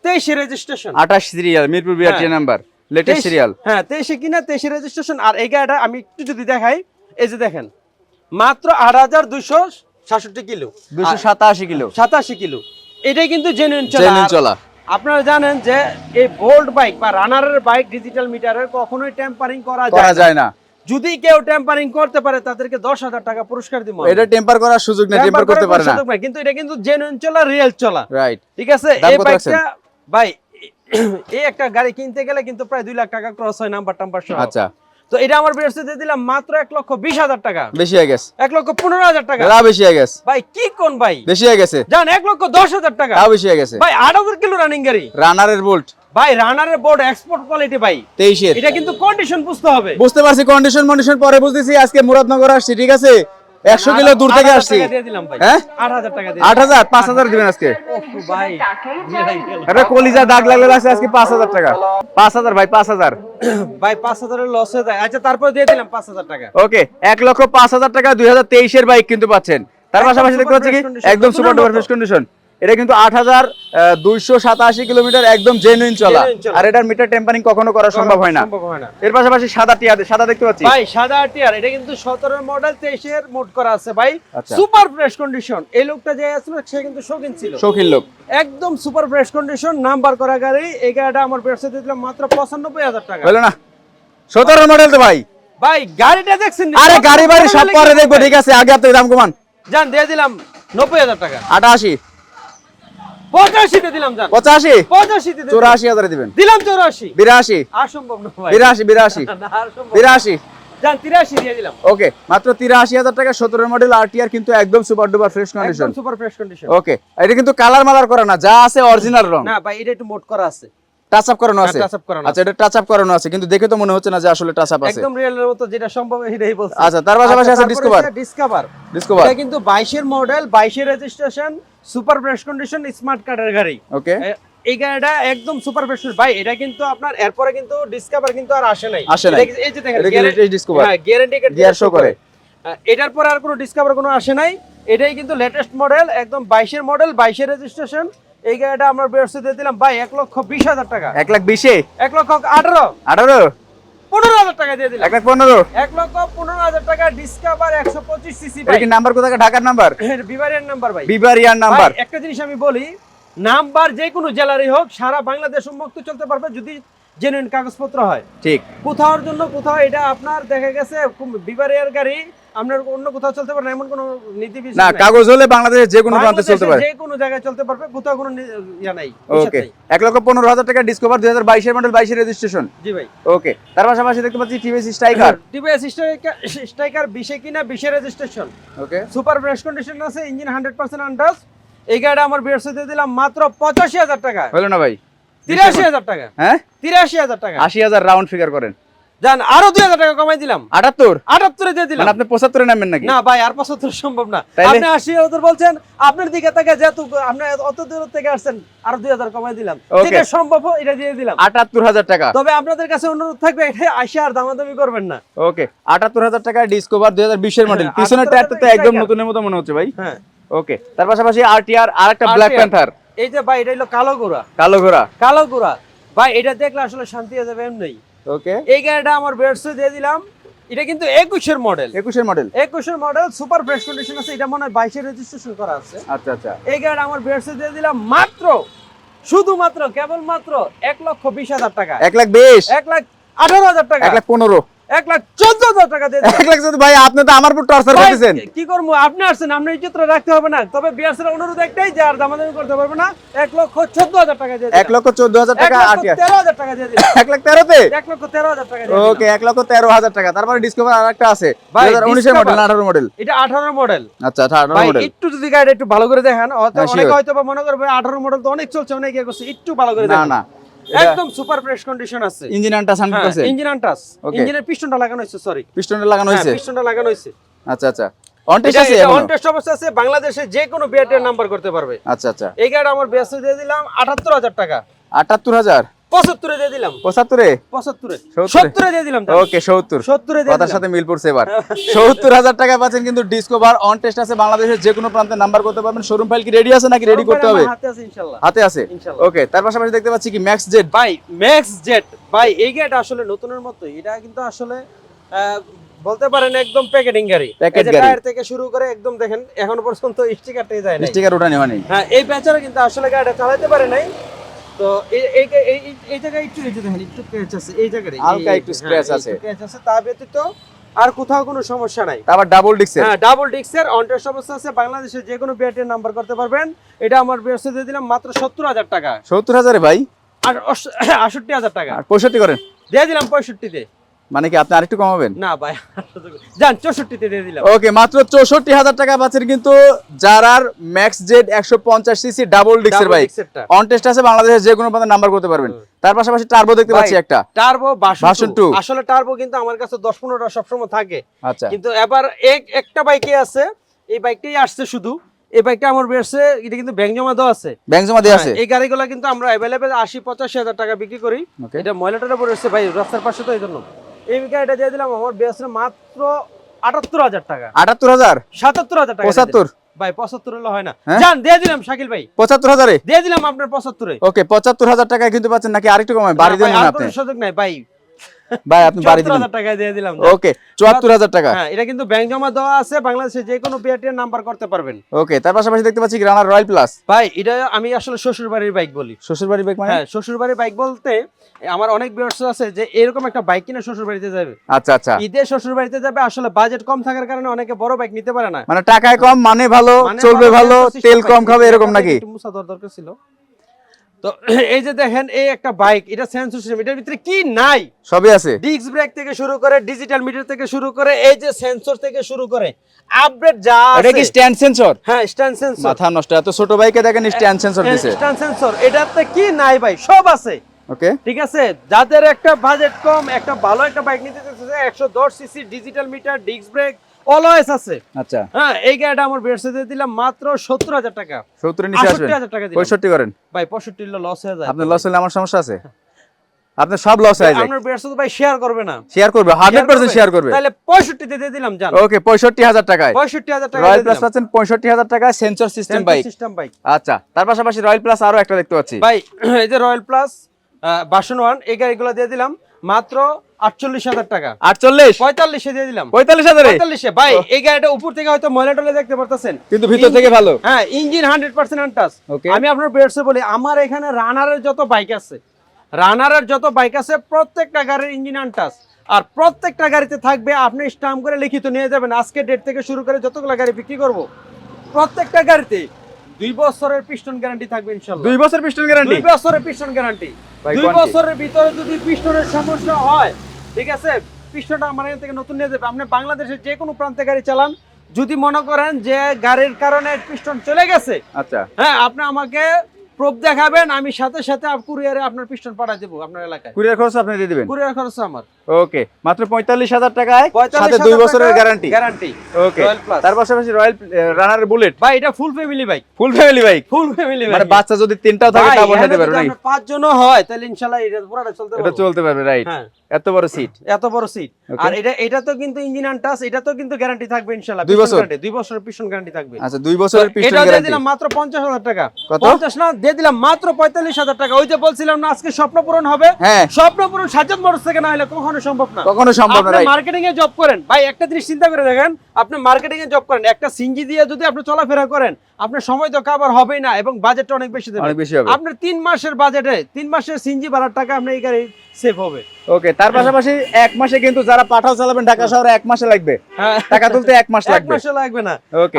তেইশে রেজিস্ট্রেশন আঠাশ সিরিয়াল মিরপুর বিআরটি হ্যাঁ। নাম্বার লেটেস্ট সিরিয়াল হ্যাঁ তেইশে কিনা তেইশে রেজিস্ট্রেশন আর এই গাড়িটা আমি একটু যদি দেখাই এই যে দেখেন মাত্র আট হাজার দুইশো সাতষট্টি কিলো। দুশো সাতাশি কিলো। সাতাশি কিলো। এটাই কিন্তু জেনুইন জেনুইন চলা। চলা। আপনারা জানেন যে এই বোল্ড বাইক বা রানারের বাইক ডিজিটাল মিটারের কখনোই টেম্পারিং করা যায় না। যদি কেউ টেম্পারিং করতে পারে তাদেরকে দশ হাজার টাকা পুরস্কার দিব এটা টেম্পার করার সুযোগ নেই টেম্পার করতে পারে না। কিন্তু এটা কিন্তু জেনুইন চলা রিয়েল চলা। রাইট ঠিক আছে? এই বাইকটা ভাই এই একটা গাড়ি কিনতে গেলে কিন্তু প্রায় দুই লাখ টাকা ক্রস হয় নাম্বার টাম্বার সহ। আচ্ছা। তো এটা আমার বেরোচ্ছে দিয়ে দিলাম মাত্র এক লক্ষ বিশ হাজার টাকা। বেশি হয়ে গেছে। এক লক্ষ পনেরো হাজার টাকা। তা বেশি হয়ে গেছে। ভাই কি কোন ভাই? বেশি হয়ে গেছে। জান এক লক্ষ দশ হাজার টাকা। বেশি হয়ে গেছে। ভাই আট হাজার কিলো রানিং গাড়ি। রানারের বোল্ট। ভাই রানারের বোর্ড এক্সপোর্ট কোয়ালিটি ভাই। তেইশের। এটা কিন্তু কন্ডিশন বুঝতে হবে। বুঝতে পারছি কন্ডিশন মন্ডিশন পরে বুঝতেছি। আজকে মুরাদনগর আসছি ঠিক আছে? একশো কিলো দূর থেকে আসছি। হ্যাঁ? আট হাজার হাজার পাঁচ হাজার দিবেন আজকে। কলিজা দাগ লাগলে লাগছে আজকে পাঁচ হাজার টাকা। পাঁচ হাজার ভাই পাঁচ হাজার। ভাই পাঁচ হাজারের লস হয়ে যায়। আচ্ছা তারপর দিয়ে দিলাম পাঁচ হাজার টাকা। ওকে এক লক্ষ পাঁচ হাজার টাকা দুই হাজার তেইশের বাইক কিন্তু পাচ্ছেন। তার পাশাপাশি দেখতে পাচ্ছি কি? একদম super duper face fresh condition এটা কিন্তু আট হাজার দুইশো সাতাশি কিলোমিটার একদম জেনুইন চলা। আর এটার মিটার টেম্পারিং কখনো করা সম্ভব হয় না। এর পাশাপাশি সাদা টিয়া সাদা দেখতে পাচ্ছি? ভাই সাদা টিয়ার এটা কিন্তু সতেরো মডেল তেইশের মোড করা আছে ভাই। সুপার ফ্রেশ কন্ডিশন এই লোকটা যে আসলে সে কিন্তু শৌখিন ছিল। শৌখিন লোক একদম সুপার ফ্রেশ কন্ডিশন নাম্বার করা গাড়ি। এই গাড়িটা আমার ব্যবসা দিলাম মাত্র পঁচানব্বই হাজার টাকা। হলো না? সতেরো মডেল তো ভাই। ভাই গাড়িটা দেখছেন আরে গাড়ি বাড়ি সব পরে দেখব ঠিক আছে আগে আপনি দাম কমান। যান দিয়ে দিলাম নব্বই হাজার টাকা। আটাশি। পঁচাশিতে দিলাম যান পঁচাশি? পঁচাশিতে চৌরাশি হাজারে দিবেন। দিলাম চৌরাশি। বিরাশি। আর সম্ভব না বিরাশি বিরাশি। না, আর সম্ভব না। বিরাশি। যান তিরাশি দিয়ে দিলাম। ওকে মাত্র তিরাশি হাজার টাকা সতেরো মডেল আরটিআর কিন্তু একদম সুপার ডুপার ফ্রেশ কন্ডিশন একদম সুপার ফ্রেশ কন্ডিশন ওকে এটা কিন্তু কালার মালার করা না যা আছে অরিজিনাল রং। না ভাই এটা একটু মোড করা আছে। টাচ আপ করানো আছে? হ্যাঁ, করানো আচ্ছা এটা টাচ আপ করানো আছে কিন্তু দেখে তো মনে হচ্ছে না যে আসলে টাচ আপ আছে। একদম রিয়েলের মতো যেটা সম্ভব এটাই বলছি। আচ্ছা, তার পাশাপাশি আছে Discover। ডিসকভার ডিসকভার এটা কিন্তু 22 এর মডেল 22 এর registration super fresh condition smart কার্ডের গাড়ি। ওকে এই গাড়িটা একদম সুপার ফ্রেশ। ভাই এটা কিন্তু আপনার এরপরে কিন্তু ডিসকভার কিন্তু আর আসে নাই। আসে নাই। এই যে দেখেন latest Discover? হ্যাঁ গ্যারান্টি কার্ড Gear show করে। এটার পরে আর কোনো ডিসকভার কোনো আসে নাই। এটাই কিন্তু লেটেস্ট মডেল একদম 22 এর মডেল 22 এর রেজিস্ট্রেশন এই গাড়িটা আমরা বেরোতে দিয়ে দিলাম ভাই এক লক্ষ বিশ হাজার টাকা। এক লাখ বিশে? এক লক্ষ আঠারো। আঠারো? পনেরো হাজার টাকা দিয়ে দিলাম। এক লাখ পনেরো? এক লক্ষ পনেরো হাজার টাকা ডিসকাভার একশো পঁচিশ সিসি এটা কি নাম্বার কোথায় ঢাকার নাম্বার বিবারিয়ার নাম্বার ভাই। বিবারিয়ার নাম্বার একটা জিনিস আমি বলি নাম্বার যে কোনো জেলারই হোক সারা বাংলাদেশ উন্মুক্ত চলতে পারবে। যদি জেনুইন কাগজপত্র হয়। ঠিক। কোথাওর জন্য কোথাও এটা আপনার দেখা গেছে বিবারের গাড়ি আপনার অন্য কোথাও চলতে পারে না এমন কোনো নীতি না কাগজ হলে বাংলাদেশের যে কোনো প্রান্তে চলতে পারে। যে কোনো জায়গায় চলতে পারবে কোথাও কোনো ইয়া নাই ওকে। এক লক্ষ পনেরো হাজার টাকা ডিসকভার দুই হাজার বাইশের মডেল বাইশের রেজিস্ট্রেশন জি ভাই। ওকে। তার পাশাপাশি দেখতে পাচ্ছি টিভিএস স্ট্রাইকার টিভিএস স্ট্রাইকার বিশে কিনা বিশে registration okay. Super fresh condition আছে ইঞ্জিন হান্ড্রেড পার্সেন্ট আন্ডাস এই গাড়িটা আমার বিয়ার্সে দিয়ে দিলাম মাত্র পঁচাশি হাজার টাকা হলো না ভাই? তিরাশি হাজার টাকা। হ্যাঁ? তিরাশি হাজার টাকা। আশি হাজার রাউন্ড ফিগার করেন। জান আরও দুই হাজার টাকা কমাই দিলাম। আটাত্তর? আটাত্তরে দিয়ে দিলাম। মানে আপনি পঁচাত্তরে নামবেন নাকি? না ভাই আর পঁচাত্তর সম্ভব না। আপনি আশি হাজার বলছেন আপনার দিকে থেকে যেহেতু আপনি অত দূর থেকে আসছেন আরও দুই হাজার কমাই দিলাম. যেটা সম্ভব এটা দিয়ে দিলাম। আটাত্তর হাজার টাকা। তবে আপনাদের কাছে অনুরোধ থাকবে এটা আসে আর দামাদামি করবেন না। ওকে আটাত্তর হাজার টাকা ডিসকভার দুই হাজার বিশের মডেল হ্যাঁ, পিছনের টায়ারটা তো একদম। নতুনের মতো মনে হচ্ছে ভাই। হ্যাঁ। ওকে তার পাশাপাশি আরটিআর আর একটা ব্ল্যাক প্যান্থার এই যে ভাই এটা হলো কালো গোড়া। কালো ঘোড়া কালো গোড়া। ভাই এটা দেখলে আসলে শান্তি হয়ে যাবে এমনি। ওকে। এই গাড়িটা আমার বেডসে দিয়ে দিলাম। এটা কিন্তু একুশের মডেল একুশের মডেল একুশের মডেল সুপার ফ্রেশ কন্ডিশন আছে। এটা মনে হয় বাইশের রেজিস্ট্রেশন করা আছে। আচ্ছা আচ্ছা। এই গাড়িটা আমার বেডসে দিয়ে দিলাম মাত্র শুধুমাত্র কেবলমাত্র এক লক্ষ বিশ হাজার টাকা। এক লাখ বিশ। এক লাখ আঠারো হাজার টাকা। এক লাখ পনেরো। এক লাখ চোদ্দ হাজার টাকা দিয়ে এক লাখ যদি ভাই আপনি তো আমার উপর টর্চার করতেছেন। কি করব? আপনি আসছেন আপনি এই চিত্র রাখতে হবে না। তবে বিয়ার্সের অনুরোধ একটাই যে আর দামাদামি করতে পারবে না। এক লক্ষ চোদ্দ হাজার টাকা দিয়ে এক লক্ষ চোদ্দ হাজার টাকা লক্ষ তেরো হাজার টাকা দিয়ে এক লাখ তেরোতে? এক লক্ষ তেরো হাজার টাকা ওকে এক লক্ষ তেরো হাজার টাকা। তারপরে ডিসকভার আর একটা আছে ভাই, উনিশের মডেল আঠারো মডেল এটা আঠারো মডেল আচ্ছা আচ্ছা আঠারো মডেল একটু যদি গাড়ি একটু ভালো করে দেখেন হ্যাঁ, অনেকে হয়তো মনে করবে আঠারো মডেল তো অনেক চলছে অনেক করছে একটু ভালো করে না না। একদম সুপার ফ্রেশ কন্ডিশন আছে। ইঞ্জিন আনটাস হান্ড্রেড আছে ইঞ্জিন আনটাস. ইঞ্জিনের পিস্টনটা লাগানো হয়েছে সরি পিস্টনটা লাগানো হয়েছে? পিস্টনটা লাগানো হয়েছে। আচ্ছা আচ্ছা। অনটেস্ট আছে এটা এখনও? অন টেস্ট অবস্থা আছে বাংলাদেশে যে কোনো বিআরটির নাম্বার করতে পারবে। আচ্ছা আচ্ছা। এই গাড়ি আমার বেসে দিয়ে দিলাম আটাত্তর হাজার টাকা। আটাত্তর হাজার? পঁচাত্তরে দিয়ে দিলাম। পঁচাত্তরে? পঁচাত্তরে। সত্তরে? সত্তরে দিয়ে দিলাম ওকে সত্তর। সত্তরে কথার সাথে মিল পড়ছে এবার। সত্তর হাজার টাকা পাচ্ছেন কিন্তু ডিসকভার অন টেস্ট আছে। বাংলাদেশের যে কোনো প্রান্তে নাম্বার করতে পারবেন। শোরুম ফাইল কি রেডি আছে নাকি রেডি করতে হবে? হাতে আছে ইনশাল্লাহ। হাতে আছে? ওকে তার পাশাপাশি দেখতে পাচ্ছি কি ম্যাক্স জেড ভাই ম্যাক্স জেট ভাই এই গাড়িটা আসলে নতুনের মতো এটা কিন্তু আসলে আহ, বলতে পারেন একদম প্যাকেটিং গাড়ি। টায়ার থেকে শুরু করে একদম দেখেন এখনও পর্যন্ত স্টিকারটাই যায় নাই। স্টিকার ওঠানি হয়নি। হ্যাঁ এই বেচারা কিন্তু আসলে গাড়িটা চালাতে পারে নাই। তো এই এই এই এই- এই জায়গায় একটু এই যে দেখেন একটু স্ক্র্যাচ আছে এই জায়গায় হালকা একটু scratch আছে। স্ক্র্যাচ আছে তা ব্যতীত আর কোথাও কোনো সমস্যা নাই। ডাবল ডিক্সের হ্যাঁ ডাবল ডিক্সের অনটেস্ট অবস্থা আছে বাংলাদেশের যে কোনো বিআরটির নাম্বার করতে পারবেন। এটা আমার ব্যবস্থা দিয়ে দিলাম মাত্র সত্তর হাজার টাকা। সত্তর হাজারে ভাই? আর আটষট্টি হাজার টাকা। আর পঁয়ষট্টি করেন। দিয়ে দিলাম পঁয়ষট্টিতে। মানে কি আপনি আরেকটু কমাবেন? না ভাই যান চৌষট্টিতে দিয়ে দিলাম। ওকে মাত্র চৌষট্টি হাজার টাকা পাচ্ছেন কিন্তু যারার ম্যাক্স জেড একশো পঞ্চাশ সিসি ডাবল ডিক্সের বাইক অন টেস্ট আছে বাংলাদেশের যে কোনো প্রান্তে নাম্বার করতে পারবেন। তার পাশাপাশি টার্বো দেখতে পাচ্ছি একটা। Turbo version. 2 আসলে টার্বো কিন্তু আমার কাছে 10 15টা সবসময় থাকে। আচ্ছা। কিন্তু এবার এক একটা বাইকে আছে। এই বাইকটাই আসছে শুধু। এই বাইকটা আমার বেরছে এটা কিন্তু ব্যাংক জমা দেওয়া আছে। ব্যাংক জমা দিয়ে আছে। হ্যাঁ, এই গাড়িগুলো কিন্তু আমরা অ্যাভেলেবেল আশি পঁচাশি হাজার টাকা বিক্রি করি। এটা ময়লাটারে পরে এসছে ভাই রাস্তার পাশে তো এই জন্য। এই গাড়িটা দিয়ে দিলাম আমার বেসরে মাত্র আটাত্তর হাজার টাকা। আটাত্তর হাজার? সাতাত্তর হাজার টাকা পঁচাত্তর। ভাই পঁচাত্তর হলে হয় না। জান যান দিয়ে দিলাম শাকিল ভাই। পঁচাত্তর হাজারে? দিয়ে দিলাম আপনার পঁচাত্তরে। ওকে পঁচাত্তর হাজার টাকায় কিন্তু পাচ্ছেন নাকি আরেকটু কমায়? বাড়ি না, দেন আর আপনি। সুযোগ নাই ভাই। ভাই আপনি বাড়ি চুয়াত্তর দিবেন হাজার টাকায় দিয়ে দিলাম। ওকে চুয়াত্তর হাজার টাকা। হ্যাঁ এটা কিন্তু ব্যাংক জমা দেওয়া আছে বাংলাদেশে যে কোনো বিআরটির নাম্বার করতে পারবেন। ওকে তার পাশাপাশি দেখতে পাচ্ছি রয়্যাল প্লাস ভাই এটা আমি আসলে শ্বশুর বাড়ির বাইক বলি। শ্বশুর বাড়ি বাইক মানে? হ্যাঁ শ্বশুর বাড়ির বাইক বলতে আমার অনেক বিয়ার্স আছে যে এরকম একটা বাইক কিনে শ্বশুর বাড়িতে যাবে। আচ্ছা আচ্ছা। ঈদে শ্বশুর বাড়িতে যাবে আসলে বাজেট কম থাকার কারণে অনেকে বড় বাইক নিতে পারে না। মানে টাকায় কম মানে ভালো মানে চলবে ভালো তেল কম খাবে এরকম নাকি? মুছা দরকার ছিল। তো এই যে দেখেন এই একটা বাইক এটা সেন্সর সিস্টেম এটার ভিতরে কি নাই? সবই আছে। ডিস্ক ব্রেক থেকে শুরু করে ডিজিটাল মিটার থেকে শুরু করে এই যে সেন্সর থেকে শুরু করে আপডেট যা এটা কি স্ট্যান্ড সেন্সর হ্যাঁ স্ট্যান্ড সেন্সর মাথা নষ্ট এত ছোট বাইকে দেখেন স্ট্যান্ড সেন্সর দিছে। স্ট্যান্ড সেন্সর এটাতে কি নাই ভাই? সব আছে। ওকে ঠিক আছে? যাদের একটা বাজেট কম একটা ভালো একটা বাইক নিতে চাইছে একশো দশ CC digital meter disc brake always আছে। আচ্ছা। হ্যাঁ এই গাড়িটা আমার দিলাম মাত্র সত্তর হাজার টাকা। সত্তর নিচে আসবেন। টাকা দিলাম। পঁয়ষট্টি করেন। ভাই পঁয়ষট্টি লস হয়ে যায়। আপনার লস হলে আমার সমস্যা আছে? আপনার সব লস হয়ে যায়। আপনার তো ভাই শেয়ার করবে না। শেয়ার করবে হান্ড্রেড পার্সেন্ট শেয়ার করবে। তাহলে পঁয়ষট্টিতে দিয়ে দিলাম জান। ওকে পঁয়ষট্টি হাজার টাকায়। পঁয়ষট্টি হাজার টাকা রয়্যাল প্লাস পাচ্ছেন পঁয়ষট্টি হাজার টাকায় sensor system bike system bike আচ্ছা তার পাশাপাশি রয়্যাল প্লাস আরও একটা দেখতে পাচ্ছি। ভাই এই যে রয়্যাল প্লাস ওয়ান এই গাড়িগুলো দিয়ে দিলাম। মাত্র আটচল্লিশ হাজার টাকা। আটচল্লিশ? পঁয়তাল্লিশে দিয়ে দিলাম। পঁয়তাল্লিশ হাজারে? পঁয়তাল্লিশে। ভাই এই গাড়িটা উপর থেকে হয়তো ময়লা টলে দেখতে পারতেছেন। কিন্তু ভিতর থেকে ভালো। হ্যাঁ ইঞ্জিন হান্ড্রেড পার্সেন্ট আনটাস আমি আপনার বেডসে বলি আমার এখানে রানারের যত বাইক আছে রানারের যত বাইক আছে প্রত্যেকটা গাড়ির ইঞ্জিন আনটাস আর প্রত্যেকটা গাড়িতে থাকবে আপনি স্টাম্প করে লিখিত নিয়ে যাবেন। আজকে ডেট থেকে শুরু করে যতগুলো গাড়ি বিক্রি করব প্রত্যেকটা গাড়িতে দুই বছরের পিস্টন গ্যারান্টি থাকবে ইনশাল্লাহ দুই বছর পিস্টন গ্যারান্টি দুই বছরের পিস্টন গ্যারান্টি দুই বছরের ভিতরে যদি পিস্টনের সমস্যা হয় ঠিক আছে? পৃষ্ঠটা আমার এখান থেকে নতুন নিয়ে যাবে। আপনি বাংলাদেশের যে কোনো প্রান্তে গাড়ি চালান। যদি মনে করেন যে গাড়ির কারণে পিস্টন চলে গেছে আচ্ছা। হ্যাঁ আপনি আমাকে প্রুফ দেখাবেন আমি সাথে সাথে কুরিয়ারে আপনার পিস্টন পাঠিয়ে দেবো আপনার এলাকায়। কুরিয়ার খরচ আপনি দিয়ে দেবেন? কুরিয়ার খরচ আমার। ওকে মাত্র পঁয়তাল্লিশ হাজার টাকায় সাথে দুই বছরের গ্যারান্টি গ্যারান্টি ওকে তার পাশাপাশি রয়্যাল রানার বুলেট ভাই এটা full family bike full family bike full family মানে বাচ্চা যদি তিনটাও থাকে তা বসাতে পারবে নাকি? পাঁচ হয় তাহলে এটা পুরোটা চলতে এটা চলতে পারবে রাইট এত বড় সিট এত বড় সিট আর এটা এটা তো কিন্তু ইঞ্জিন আনটাস এটা তো কিন্তু গ্যারান্টি থাকবে ইনশাআল্লাহ দুই বছর? দুই বছরের পিস্টন গ্যারান্টি থাকবে। আচ্ছা দুই বছরের পিস্টন এটা দিয়ে দিলাম মাত্র পঞ্চাশ হাজার টাকা। কত? পঞ্চাশ না দিয়ে দিলাম মাত্র পঁয়তাল্লিশ হাজার টাকা। ওই যে বলছিলাম না আজকে স্বপ্ন পূরণ হবে। হ্যাঁ। স্বপ্ন পূরণ সাজাদ মোটরস থেকে না হলে কখনো সম্ভব না। কখনো সম্ভব না আপনি মার্কেটিং এ জব করেন। ভাই একটা জিনিস চিন্তা করে দেখেন আপনি মার্কেটিং এ জব করেন একটা সিনজি দিয়ে যদি আপনি চলাফেরা করেন আপনার সময় তো কাবার হবেই না এবং বাজেটটা অনেক বেশি দেবে অনেক বেশি হবে। আপনার তিন মাসের বাজেটে তিন মাসের সিনজি ভাড়ার টাকা আপনি এই গাড়ি সেভ হবে। ওকে তার পাশাপাশি এক মাসে কিন্তু যারা পাঠাও চালাবেন ঢাকা শহরে এক মাসে লাগবে। হ্যাঁ। টাকা তুলতে এক মাস এক লাগবে। মাসে লাগবে না।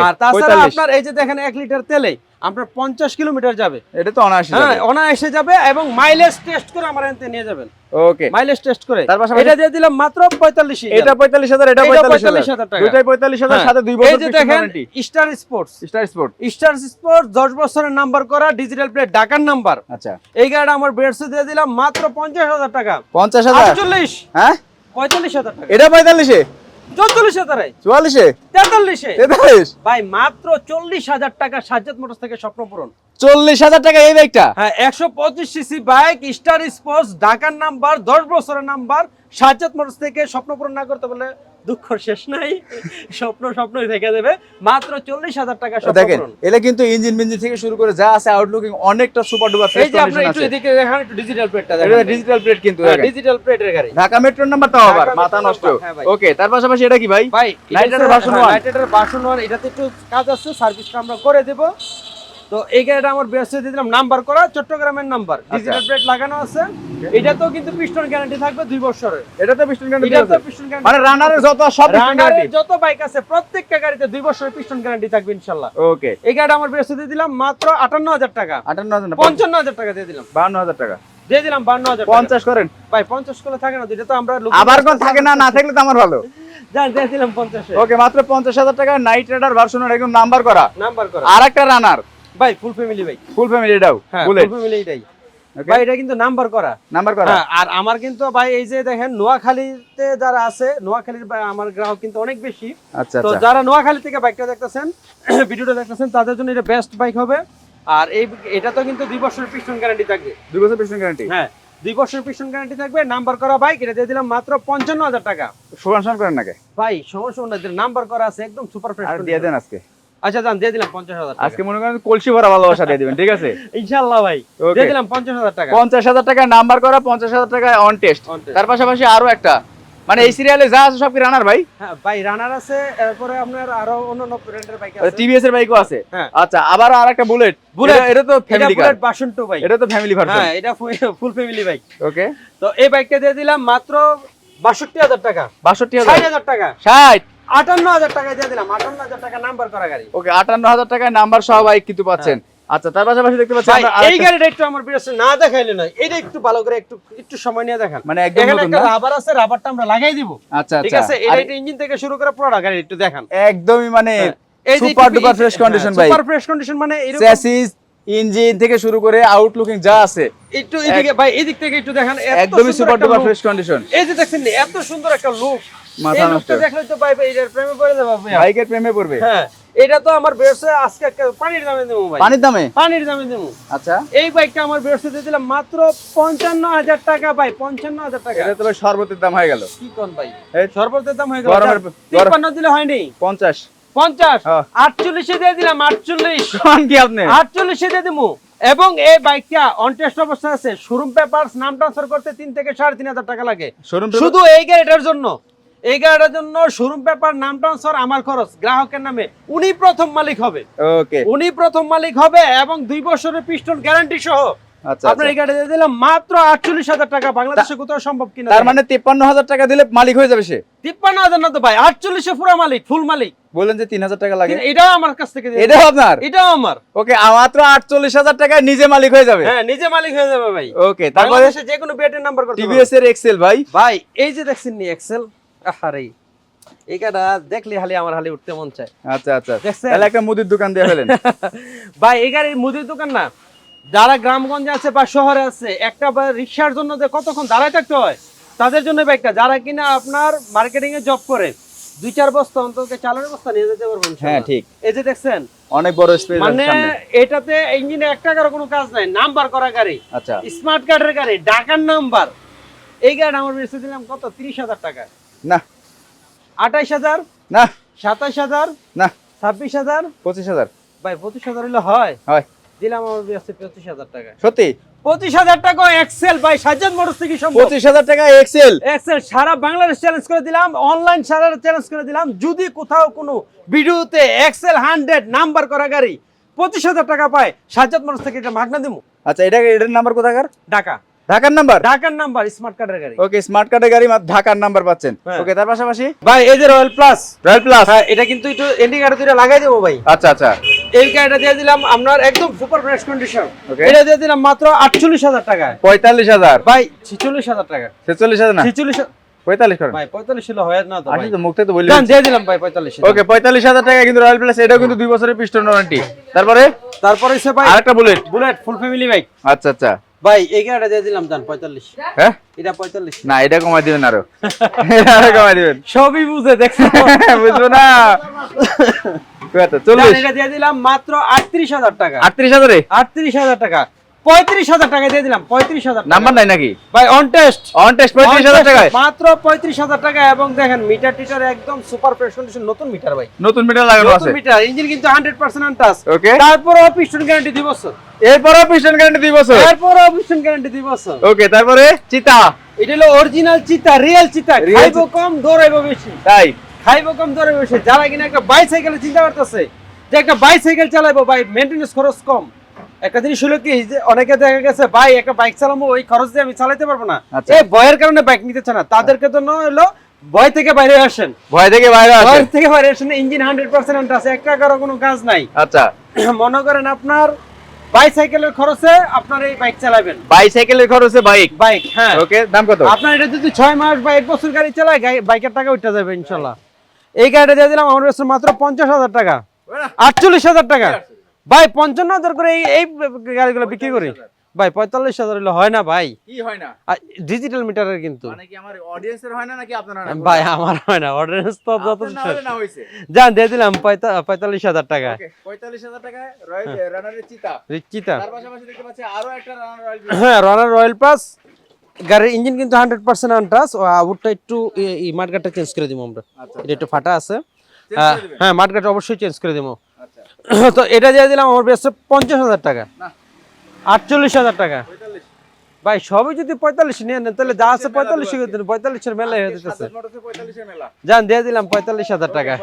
আর তাছাড়া আপনার এই যে দেখেন এক লিটার তেলে আপনার পঞ্চাশ কিলোমিটার যাবে। এটা তো অনায়াসে হ্যাঁ অনায়াসে যাবে এবং মাইলেজ টেস্ট করে আমার থেকে নিয়ে যাবেন। ওকে মাইলেজ টেস্ট করে। তার পাশাপাশি- এটা দিয়ে দিলাম মাত্র পঁয়তাল্লিশ এটা পঁয়তাল্লিশ হাজার এটা পঁয়তাল্লিশ হাজার। টাকা। দুটাই পঁয়তাল্লিশ হাজার সাথে দুই বছর যে দেখেন star sports star sport star sports দশ বছরের নাম্বার করা ডিজিটাল প্লেট ডাকার নাম্বার আচ্ছা। এই গাড়িটা আমার বেডসে দিয়ে দিলাম মাত্র পঞ্চাশ হাজার টাকা। পঞ্চাশ হাজার? আটচল্লিশ। হ্যাঁ? পঁয়তাল্লিশ হাজার টাকা। এটা পঁয়তাল্লিশে? চৌচল্লিশ হাজারে চুয়াল্লিশে? তেতাল্লিশে। তেতাল্লিশ? ভাই মাত্র চল্লিশ হাজার টাকা সাজ্জাদ মোটরস থেকে স্বপ্ন পূরণ। চল্লিশ হাজার টাকা এই বাইকটা? হ্যাঁ একশো পঁচিশ সিসি বাইক স্টার স্পোর্টস ঢাকার নাম্বার দশ বছরের নাম্বার সাজ্জাদ মোটরস থেকে স্বপ্ন পূরণ না করতে বলে দুঃখ শেষ নাই স্বপ্ন স্বপ্নই থেকে দেবে। মাত্র চল্লিশ হাজার টাকা দেখেন এটা কিন্তু ইঞ্জিন মিঞ্জিন থেকে শুরু করে যা আছে আউটলুকিং অনেকটা সুপার ডুপার এই যে আপনি একটু এদিকে দেখেন একটু ডিজিটাল প্লেটটা দেখেন। ডিজিটাল প্লেট কিন্তু ডিজিটাল প্লেটের গাড়ি। ঢাকা মেট্রোর নাম্বার আবার মাথা নষ্ট। নাম্বার, হ্যাঁ। ওকে তার পাশাপাশি এটা কি ভাই? ভাই Lighter version one। Lighter version one এটাতে একটু কাজ আছে সার্ভিসটা আমরা করে দেব। তো এই গাড়িটা আমার বেসে দিয়ে দিলাম নাম্বার করা চট্টগ্রামের নাম্বার। ডিজিটাল প্লেট লাগানো আছে। এটাতেও কিন্তু পিস্টন গ্যারান্টি থাকবে দুই বছরের। এটা তো পিস্টন গ্যারান্টি এটা তো পিস্টন গ্যারান্টি মানে রানারের যত সব গ্যারান্টি যত বাইক আছে প্রত্যেকটা গাড়িতে দুই বছরের পিস্টন গ্যারান্টি থাকবে ইনশাল্লাহ। ওকে এই গাড়িটা আমার বেসে দিয়ে দিলাম মাত্র আটান্ন হাজার টাকা। 58000 না পঞ্চান্ন হাজার টাকা দিয়ে দিলাম। 52000 টাকা। দিয়ে দিলাম বান্ন হাজার পঞ্চাশ করেন। ভাই পঞ্চাশ করে থাকে না এটা তো আমরা আবার কোন থাকে না না থাকলে তো আমার ভালো। দিয়ে দিলাম পঞ্চাশে। ওকে মাত্র পঞ্চাশ হাজার টাকা নাইট রাইডার ভার্সনের একদম নাম্বার করা। নাম্বার করা। আর একটা রানার ভাই ফুল ফ্যামিলি ভাই। ফুল ফ্যামিলি এটাও বুলেট ফুল ফ্যামিলি এটাই। ভাই এটা কিন্তু নাম্বার করা। নাম্বার করা। হ্যাঁ আর আমার কিন্তু ভাই এই যে দেখেন নোয়াখালীতে যারা আছে নোয়াখালীর আমার গ্রাহক কিন্তু অনেক বেশি। আচ্ছা তো আচ্ছা। যারা নোয়াখালী থেকে বাইকটা দেখতেছেন ভিডিওটা দেখতেছেন তাদের জন্য এটা বেস্ট বাইক হবে। আর এই এটা তো কিন্তু দুই বছরের পিস্টন গ্যারান্টি থাকবে। দুই বছর পিছন গ্যারান্টি হ্যাঁ দুই বছরের পিস্টন গ্যারান্টি থাকবে। নাম্বার করা বাইক এটা দিয়ে দিলাম মাত্র পঞ্চান্ন হাজার টাকা। সুগান সান করেন নাকি? ভাই সমস্যা নাই নাম্বার করা আছে একদম সুপার ফ্রেশ দিয়ে দেন আজকে। আচ্ছা যান দিয়ে দিলাম টাকা। আজকে মনে করেন কলসি ভরা ভালোবাসা দিয়ে দিবেন ঠিক আছে? ইনশাল্লাহ ভাই দিয়ে দিলাম পঞ্চাশ হাজার টাকা। পঞ্চাশ হাজার টাকা নাম্বার করা পঞ্চাশ হাজার টাকা অন টেস্ট তার পাশাপাশি আরও একটা। মানে এই সিরিয়ালে যা আছে সব কি রানার ভাই? হ্যাঁ ভাই রানার আছে এরপরে আপনার আরও অন্যান্য ব্র্যান্ডের বাইক আছে। টিভিএস এর বাইকও আছে? হ্যাঁ। আচ্ছা আবার বুলেট। এটা তো ফ্যামিলি বুলেট টু এটা তো ফ্যামিলি ভার্সন হ্যাঁ এটা ফুল ফ্যামিলি বাইক ওকে তো এই বাইকটা দিয়ে দিলাম মাত্র বাষট্টি হাজার টাকা। টাকা। ষাট। আটান্ন হাজার টাকা দিয়ে দিলাম আটান্ন হাজার টাকা নাম্বার করা গাড়ি। ওকে আটান্ন হাজার টাকায় নাম্বার সহ বাইক কিন্তু পাচ্ছেন। আচ্ছা তার পাশাপাশি দেখতে পাচ্ছি এই গাড়িটা একটু আমার বিরসে না দেখাইলে নয় এটা একটু ভালো করে একটু একটু সময় নিয়ে দেখান। মানে একদম নতুন না? রাবার আছে রাবারটা আমরা লাগাই দিব। আচ্ছা ঠিক আচ্ছা। আছে? এটা ইঞ্জিন থেকে শুরু করে পুরোটা গাড়ি একটু দেখান। একদমই মানে এই সুপার ডুপার ফ্রেশ কন্ডিশন ভাই। সুপার ফ্রেশ কন্ডিশন মানে এরকম ইঞ্জিন থেকে শুরু করে আউটলুকিং যা আছে। একটু এদিকে ভাই এদিক থেকে একটু দেখান একদমই সুপার ডুপার ফ্রেশ কন্ডিশন এই যে দেখছেন এত সুন্দর একটা লুক মাথা নষ্ট। দেখলে তো ভাই ভাই এটার প্রেমে পড়ে যাবে বাইকের প্রেমে পড়বে? হ্যাঁ এটা তো আমার বেরসে আজকে পানির দামে দেবো ভাই। পানির দামে? পানির দামে দেবো। আচ্ছা। এই বাইকটা আমার বেরসে দিয়ে দিলাম মাত্র পঞ্চান্ন হাজার টাকা ভাই পঞ্চান্ন হাজার টাকা। এটা তো ভাই সর্বতের দাম হয়ে গেল। কি কোন ভাই? এই সর্বতের দাম হয়ে গেল। তিপ্পান্ন দিলে হয়নি? পঞ্চাশ। পঞ্চাশ? হ্যাঁ। আটচল্লিশে দিয়ে দিলাম আটচল্লিশ। কি আপনি? আটচল্লিশে দিয়ে দেবো এবং এই বাইকটা অন টেস্ট অবস্থা আছে। শোরুম পেপার নাম ট্রান্সফার করতে তিন থেকে সাড়ে তিন হাজার টাকা লাগে। শুধু এই গাড়িটার জন্য। এই গাড়িটার জন্য শোরুম পেপার নাম ট্রান্সফার আমার খরচ। গ্রাহকের নামে। উনি প্রথম মালিক হবে। ওকে উনি প্রথম মালিক হবে এবং দুই বছরের পিস্টন গ্যারান্টি সহ। আচ্ছা আপনার এই গাড়ি দিয়ে দিলাম মাত্র আটচল্লিশ হাজার টাকা। বাংলাদেশে কোথাও সম্ভব কিনা তার মানে তিপ্পান্ন হাজার টাকা দিলে মালিক হয়ে যাবে সে? তিপ্পান্ন হাজার না তো ভাই আটচল্লিশে পুরো মালিক ফুল মালিক। বললেন যে তিন হাজার টাকা লাগে। এটাও আমার কাছ থেকে এটাও আপনার? এটাও আমার। ওকে মাত্র আটচল্লিশ হাজার টাকায় নিজে মালিক হয়ে যাবে। হ্যাঁ নিজে মালিক হয়ে যাবে ভাই। ওকে তারপরে বাংলাদেশে যে কোনো বিয়েটের নাম্বার টিভিএস এর এক্সেল ভাই। ভাই এই যে দেখছেন নি এক্সেল আরে এই গাড়া দেখলে হালি আমার হালি উঠতে মন চায়। আচ্ছা আচ্ছা। দেখছেন? তাহলে একটা মুদির দোকান দিয়ে ফেলেন। ভাই এই গাড়ির মুদির দোকান না যারা গ্রামগঞ্জে আছে বা শহরে আছে একটা বা রিক্সার জন্য যে কতক্ষণ দাঁড়ায় থাকতে হয় তাদের জন্য বাইকটা যারা কিনা আপনার মার্কেটিং এ জব করে দুই চার বস্তা অন্তত চালানোর বস্তা নিয়ে যেতে পারবেন হ্যাঁ ঠিক। এই যে দেখছেন অনেক বড় স্পেস মানে এটাতে ইঞ্জিনে এক টাকার কোনো কাজ নাই নাম্বার করা গাড়ি। আচ্ছা। স্মার্ট কার্ডের গাড়ি ডাকার নাম্বার এই গাড়ি আমার বেঁচে দিলাম কত? তিরিশ হাজার টাকা। না। আঠাইশ হাজার না। সাতাইশ হাজার না। ছাব্বিশ হাজার। পঁচিশ হাজার। ভাই পঁচিশ হাজার হলে হয়। হয়। দিলাম আমার বেঁচে পঁচিশ হাজার টাকা। সত্যি? পঁচিশ হাজার টাকা এক্সেল ভাই সাজ্জাদ মোটরস থেকে পঁচিশ হাজার টাকা এক্সেল এক্সেল সারা বাংলাদেশ চ্যালেঞ্জ করে দিলাম অনলাইন সারা চ্যালেঞ্জ করে দিলাম। যদি কোথাও কোনো ভিডিওতে এক্সেল হান্ড্রেড নাম্বার করা গাড়ি পঁচিশ হাজার টাকা পায় সাজ্জাদ মোটরস থেকে এটা মাগনা দিব আচ্ছা এটা এটার নাম্বার কোথাকার? ঢাকা। ঢাকার নাম্বার? ঢাকার নাম্বার স্মার্ট কার্ডের গাড়ি। ওকে স্মার্ট কার্ডের গাড়ি ঢাকার নাম্বার পাচ্ছেন। ওকে তার পাশাপাশি? ভাই এই যে রয়্যাল প্লাস রয়্যাল প্লাস হ্যাঁ এটা কিন্তু একটু ইন্ডিকেটর দুইটা লাগাই দেবো ভাই। আচ্ছা আচ্ছা। এই গাড়িটা দিয়ে দিলাম আপনার একদম সুপার ফ্রেশ কন্ডিশন এটা দিয়ে দিলাম মাত্র আটচল্লিশ হাজার টাকা। পঁয়তাল্লিশ হাজার। ভাই ছিচল্লিশ হাজার টাকা। ছেচল্লিশ হাজার না? ছিচল্লিশ পঁয়তাল্লিশ করেন ভাই পঁয়তাল্লিশ হলে হয় না তো আসলে তো মুখতে তো বললি দিয়ে দিলাম ভাই পঁয়তাল্লিশ ওকে পঁয়তাল্লিশ হাজার টাকা কিন্তু রয়্যাল প্লাস এটাও কিন্তু দুই বছরের পিস্টন ওয়ারেন্টি তারপরে? তারপরে সে ভাই আরেকটা bullet bullet full family bike আচ্ছা আচ্ছা। ভাই এই গাড়িটা দিয়ে দিলাম জান পঁয়তাল্লিশ। হ্যাঁ? এটা পঁয়তাল্লিশ। না এটা কমাই দিবেন আরও। এটা আরও কমাই দিবেন। সবই বুঝে দেখছ? বুঝব না। কত? জান, চল্লিশ এটা দিয়ে দিলাম মাত্র আটত্রিশ হাজার টাকা। আটত্রিশ হাজারে? আটত্রিশ হাজার টাকা। পঁয়ত্রিশ হাজার টাকা দিয়ে দিলাম পঁয়ত্রিশ হাজার টাকা। নাম্বার নাই নাকি? ভাই অন টেস্ট অন টেস্ট পঁয়ত্রিশ হাজার টাকায়। মাত্র পঁয়ত্রিশ হাজার টাকা এবং দেখেন মিটার টিটার একদম সুপার ফ্রেশ কন্ডিশন নতুন মিটার ভাই। নতুন মিটার লাগানো আছে। মিটার ইঞ্জিন কিন্তু হান্ড্রেড পার্সেন্ট আনটাস ওকে তারপরে পিস্টন গ্যারান্টি দুই বছর। এরপরও পিস্টন গ্যারান্টি দুই বছর। তারপরে পিস্টন গ্যারান্টি দুই বছর। ওকে তারপরে? চিতা। এটা হলো অরিজিনাল চিতা রিয়েল চিতা। খাইবো কম দৌড়াইবো বেশি। তাই? খাইবো কম দৌড়াইবো বেশি। যারা কিনা একটা বাইসাইকেলে চিন্তা করতেছে যে একটা বাইসাইকেল চালাইবো ভাই মেনটেন্যান্স খরচ কম। একটা জিনিস হলো কি যে অনেকে দেখা গেছে ভাই একটা বাইক চালাবো ওই খরচ দিয়ে আমি চালাতে পারব না। আচ্ছা। এই ভয়ের কারণে বাইক নিতে চায় না। তাদেরকে জন্য হলো ভয় থেকে বাইরে আসেন। ভয় থেকে বাইরে আসে ভয় থেকে বাইরে আসেন ইঞ্জিন হান্ড্রেড পার্সেন্ট আছে একটা কারও কোনো কাজ নাই। আচ্ছা। মনে করেন আপনার বাইসাইকেলের খরচে আপনার এই বাইক চালাবেন। বাইসাইকেলের খরচে বাইক বাইক হ্যাঁ। ওকে দাম কত? আপনার এটা যদি ছয় মাস বা এক বছর গাড়ি চালায় বাইকের টাকা উঠে যাবে ইনশাল্লাহ। এই গাড়িটা দিয়ে দিলাম আমার কাছে মাত্র পঞ্চাশ হাজার টাকা। আটচল্লিশ হাজার টাকা। ভাই পঞ্চান্ন হাজার করে এই গাড়িগুলো বিক্রি করি। ভাই পঁয়তাল্লিশ হাজার হলে হয় না ভাই। কি হয় না? ডিজিটাল মিটারের কিন্তু। মানে কি আমার অডিয়েন্সের হয় না নাকি আপনার হয় ভাই আমার হয় না। অর্ডারেন্স তো যত না হইছে। যান দিয়ে দিলাম পঁয়তাল্লিশ হাজার টাকা। ওকে 45000 টাকা রয়্যাল রানারের চিতা। চিতা। তার পাশাপাশি দেখতে পাচ্ছি আরও একটা রানার রয়্যাল হ্যাঁ রানার রয়্যাল পাস গাড়ির ইঞ্জিন কিন্তু হান্ড্রেড পার্সেন্ট আনটাস আউটটা একটু মার্কেটটা চেঞ্জ করে দিব আমরা। আচ্ছা এটা একটু ফাটা আছে। হ্যাঁ, হ্যাঁ মার্কেট অবশ্যই চেঞ্জ করে দেবো। আচ্ছা তো এটা দিয়ে দিলাম আমার বেসে পঞ্চাশ হাজার টাকা। আটচল্লিশ হাজার টাকা। ভাই সবই যদি পঁয়তাল্লিশ নিয়ে নেন তাহলে যা আছে পঁয়তাল্লিশ পঁয়তাল্লিশের মেলা হয়ে যেতেছে। সাতাশ মোটরসে 45 এর মেলা। যান দিয়ে দিলাম পঁয়তাল্লিশ হাজার টাকা।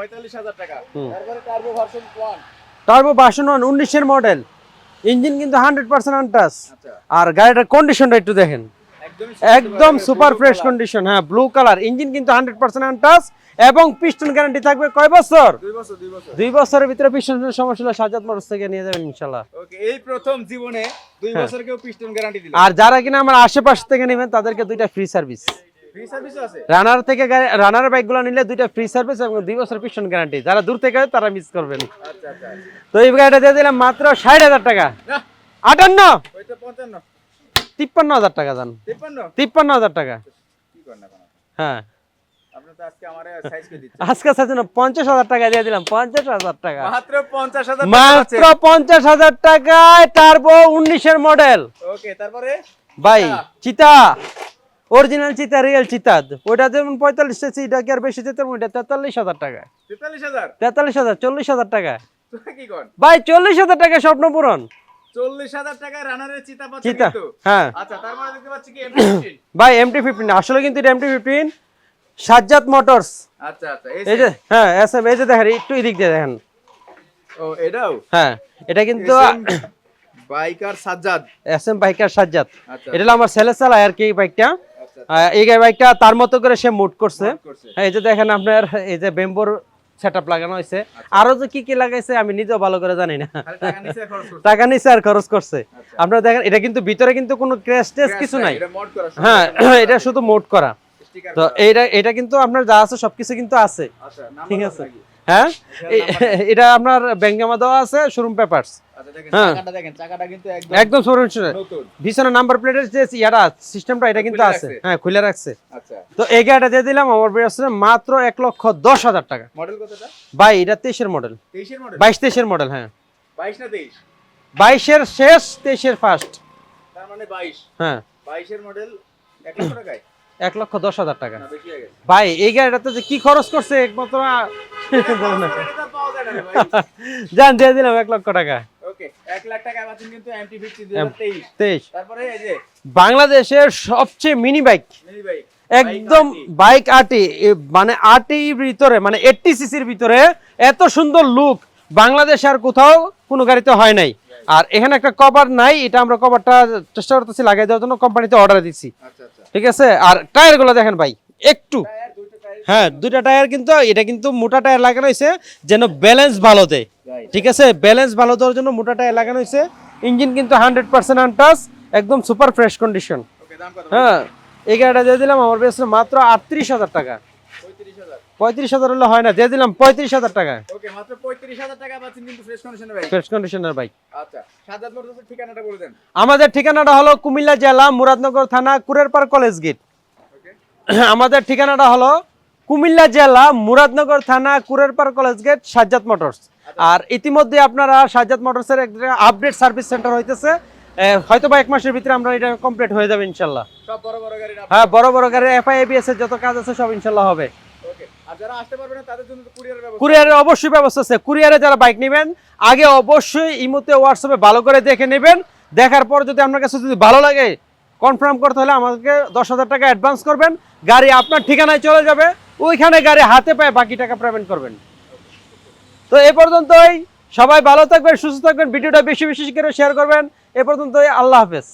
টার্বো ভার্সন 1 বাসন ওয়ান উনিশের মডেল ইঞ্জিন কিন্তু হান্ড্রেড পার্সেন্ট আনটাস আর গাড়িটার কন্ডিশনটা একটু দেখেন। একদম সুপার ফ্রেশ কন্ডিশন হ্যাঁ ব্লু কালার ইঞ্জিন কিন্তু হান্ড্রেড পার্সেন্ট আনটাস এবং পিস্টন গ্যারান্টি থাকবে কয় বছর? দুই বছর দুই বছর। দুই বছরের ভিতরে পিস্টনের সমস্যা হলে সাজাদ মোটরস থেকে নিয়ে যাবেন ইনশাল্লাহ ওকে এই প্রথম জীবনে দুই বছর কেউ পিস্টন গ্যারান্টি দিল। আর যারা কিনা আমার আশেপাশ থেকে নেবেন তাদেরকে দুইটা ফ্রি সার্ভিস রানার থেকে রানার বাইকগুলো নিলে দুইটা ফ্রি সার্ভিস এবং দুই বছর পিস্টন গ্যারান্টি যারা দূর থেকে তারা মিস করবেন। আচ্ছা আচ্ছা। তো এই গাড়িটা দিয়ে দিলাম মাত্র ষাট হাজার টাকা। আটান্ন? ওই তো 55 তিপ্পান্ন হাজার টাকা 53 তিপ্পান্ন? হাজার টাকা। হ্যাঁ। আজকে আমারে সাইজ করে দিচ্ছেন। আজকে সাথে পঞ্চাশ হাজার টাকা দিয়ে দিলাম পঞ্চাশ হাজার টাকা। মাত্র 50000 মাত্র পঞ্চাশ হাজার টাকায় টার্বো উনিশের মডেল ওকে তারপরে? ভাই চিতা। অরিজিনাল চিতা রিয়েল চিতা। ওইটা যেমন পঁয়তাল্লিশ চাইছি এটা কি আর বেশি ওইটা তেতাল্লিশ হাজার টাকা। 43000 তেতাল্লিশ হাজার চল্লিশ হাজার টাকা। ভাই চল্লিশ হাজার টাকা স্বপ্ন পূরণ। 40000 টাকা রানারের চিতা কিন্তু। হ্যাঁ। আচ্ছা তারপরে দেখতে পাচ্ছি কি M15 ভাই এমটি ফিফটিন আসলে কিন্তু এটা এমটি ফিফটিন সাজ্জাদ মোটরস। আচ্ছা আচ্ছা এই যে হ্যাঁ এস এম এই যে দেখেন একটু এদিক দিয়ে দেখেন। ও এটাও? হ্যাঁ এটা কিন্তু biker Sajjad. S M biker Sajjad. এটা হলো আমার ছেলে চালায় আর কি বাইকটা। এই বাইকটা তার মতো করে সে মুড করছে। করছে। হ্যাঁ, এই যে দেখেন আপনার এই যে বেম্বোর সেটআপ লাগানো হয়েছে আরও যে কি কি লাগাইছে আমি নিজেও ভালো করে জানি না। টাকা নিচে খরচ করছে। টাকা নিচে আর খরচ করছে। আপনারা দেখেন এটা কিন্তু ভিতরে কিন্তু কোনো ক্র্যাশ কিছু নাই হ্যাঁ এটা শুধু মোট করা। তো এটা এটা কিন্তু আপনার যা আছে সবকিছু কিন্তু আছে। আচ্ছা ঠিক আছে। হ্যাঁ? এটা আপনার ব্যাংক জমা দেওয়া আছে শোরুম পেপারস আচ্ছা হ্যাঁ। একদম শোরুম নাম্বার প্লেটের যে ইয়াটা সিস্টেমটা এটা কিন্তু আছে। হ্যাঁ খুলে রাখছে। আচ্ছা। তো এই গাড়িটা দিয়ে দিলাম আমার মাত্র এক লক্ষ দশ হাজার টাকা। মডেল কতটা ভাই এটা তেইশের মডেল 23 এর মডেল বাইশ তেইশের মডেল হ্যাঁ। 22 না 23 বাইশের শেষ তেইশের ফার্স্ট তার মানে 22 হ্যাঁ। 22 মডেল 1 লক্ষ টাকায়? এক লক্ষ দশ হাজার টাকা। ভাই এই গাড়িটাতে যে কি খরচ করছে একমাত্র আ- বলো না। এটা পাওয়া যায় না রে ভাই। যান দিয়ে দিলাম এক লক্ষ টাকা। ওকে 1 লাখ টাকা পাচ্ছেন কিন্তু MT 50 2023 তেইশ। তারপরে এই যে বাংলাদেশের সবচেয়ে মিনি বাইক একদম বাইক আটি মানে আটির ভিতরে মানে এইটটি সিসির ভিতরে এত সুন্দর লুক বাংলাদেশে আর কোথাও কোনো গাড়িতে হয় নাই। আর এখানে একটা কভার নাই এটা আমরা কভারটা চেষ্টা করতেছি লাগাই দেওয়ার জন্য কোম্পানিতে অর্ডার দিচ্ছি আচ্ছা আচ্ছা। ঠিক আছে? আর টায়ারগুলো দেখেন ভাই একটু। হ্যাঁ দুইটা টায়ার কিন্তু এটা কিন্তু মোটা টায়ার লাগানো হয়েছে যেন ব্যালেন্স ভালো দেয়। ঠিক আছে? ব্যালেন্স ভালো দেওয়ার জন্য মোটা টায়ার লাগানো হয়েছে। ইঞ্জিন কিন্তু হান্ড্রেড পার্সেন্ট আনটাস একদম সুপার ফ্রেশ কন্ডিশন হ্যাঁ এই গাড়িটা দিয়ে দিলাম আমার বেশ মাত্র আটত্রিশ হাজার টাকা। 35000 পঁয়ত্রিশ হাজার হলে হয় না দিয়ে দিলাম পঁয়ত্রিশ হাজার টাকা। ওকে মাত্র 35000 টাকা পাচ্ছেন কিন্তু ফ্রেশ কন্ডিশনের বাইক ফ্রেশ কন্ডিশনের বাইক আচ্ছা সাজাদ মোটরসের ঠিকানাটা বলে দেন। আমাদের ঠিকানাটা হলো কুমিল্লা জেলা মুরাদনগর থানা কুরেরপাড় কলেজ গেট। আমাদের ঠিকানাটা হলো কুমিল্লা জেলা মুরাদনগর থানা Kurerpar college gate Sajjad motors. আর ইতিমধ্যে আপনারা সাজ্জাদ মোটরসের একটা আপডেট সার্ভিস সেন্টার হইতেছে। হয়তো বা এক মাসের ভিতরে আমরা এটা কমপ্লিট হয়ে যাবে ইনশাল্লাহ। সব বড় বড় গাড়ি না হ্যাঁ বড় বড় গাড়ি এফআই এবিএস এর যত কাজ আছে সব ইনশাল্লাহ হবে। কুরিয়ারের অবশ্যই ব্যবস্থা আছে। কুরিয়ারে যারা বাইক নেবেন, আগে অবশ্যই হোয়াটসঅ্যাপে ভালো করে দেখে নেবেন। দেখার পর যদি আপনার কাছে যদি ভালো লাগে কনফার্ম করতে হলে আমাকে দশ হাজার টাকা অ্যাডভান্স করবেন। গাড়ি আপনার ঠিকানায় চলে যাবে। ওইখানে গাড়ি হাতে পায়ে বাকি টাকা পেমেন্ট করবেন। তো এ পর্যন্তই। সবাই ভালো থাকবেন, সুস্থ থাকবেন। ভিডিওটা বেশি বেশি করে শেয়ার করবেন। এ পর্যন্তই। আল্লাহ হাফেজ।